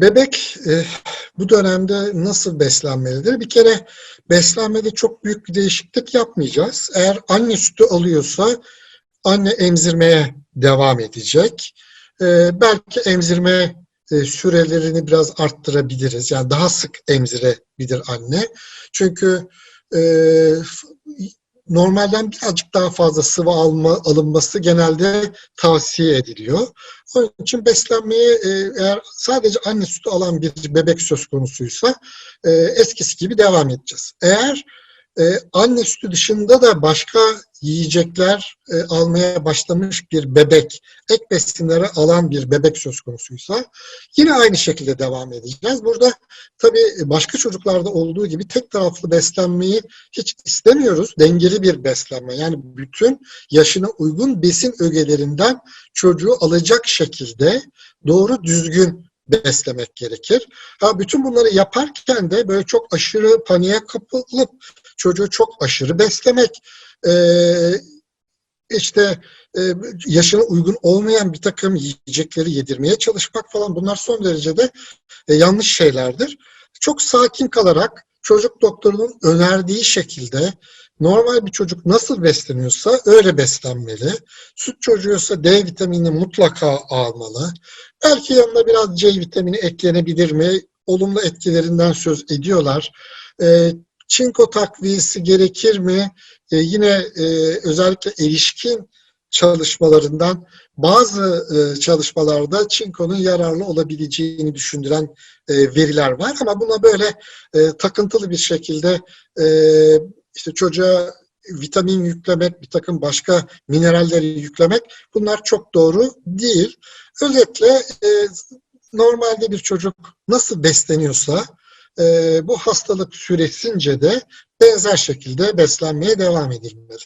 Bebek e, bu dönemde nasıl beslenmelidir? Bir kere beslenmede çok büyük bir değişiklik yapmayacağız. Eğer anne sütü alıyorsa anne emzirmeye devam edecek. E, belki emzirme e, sürelerini biraz arttırabiliriz. Yani daha sık emzirebilir anne. Çünkü e, normalden birazcık daha fazla sıvı alma, alınması genelde tavsiye ediliyor. Onun için beslenmeye e, eğer sadece anne sütü alan bir bebek söz konusuysa e, eskisi gibi devam edeceğiz. Eğer e, anne sütü dışında da başka yiyecekler e, almaya başlamış bir bebek, ek besinleri alan bir bebek söz konusuysa yine aynı şekilde devam edeceğiz. Burada tabii başka çocuklarda olduğu gibi tek taraflı beslenmeyi hiç istemiyoruz. Dengeli bir beslenme. Yani bütün yaşına uygun besin ögelerinden çocuğu alacak şekilde doğru düzgün beslemek gerekir. Ha, bütün bunları yaparken de böyle çok aşırı paniğe kapılıp çocuğu çok aşırı beslemek, e, işte e, yaşına uygun olmayan bir takım yiyecekleri yedirmeye çalışmak falan bunlar son derecede e, yanlış şeylerdir. Çok sakin kalarak çocuk doktorunun önerdiği şekilde normal bir çocuk nasıl besleniyorsa öyle beslenmeli. Süt çocuğuysa D vitamini mutlaka almalı. Belki yanına biraz C vitamini eklenebilir mi? Olumlu etkilerinden söz ediyorlar. E, çinko takviyesi gerekir mi? E, yine e, özellikle erişkin çalışmalarından bazı e, çalışmalarda çinkonun yararlı olabileceğini düşündüren e, veriler var ama buna böyle e, takıntılı bir şekilde e, işte çocuğa vitamin yüklemek, bir takım başka mineralleri yüklemek bunlar çok doğru değil. Özellikle e, normalde bir çocuk nasıl besleniyorsa e, bu hastalık süresince de benzer şekilde beslenmeye devam edilmeli.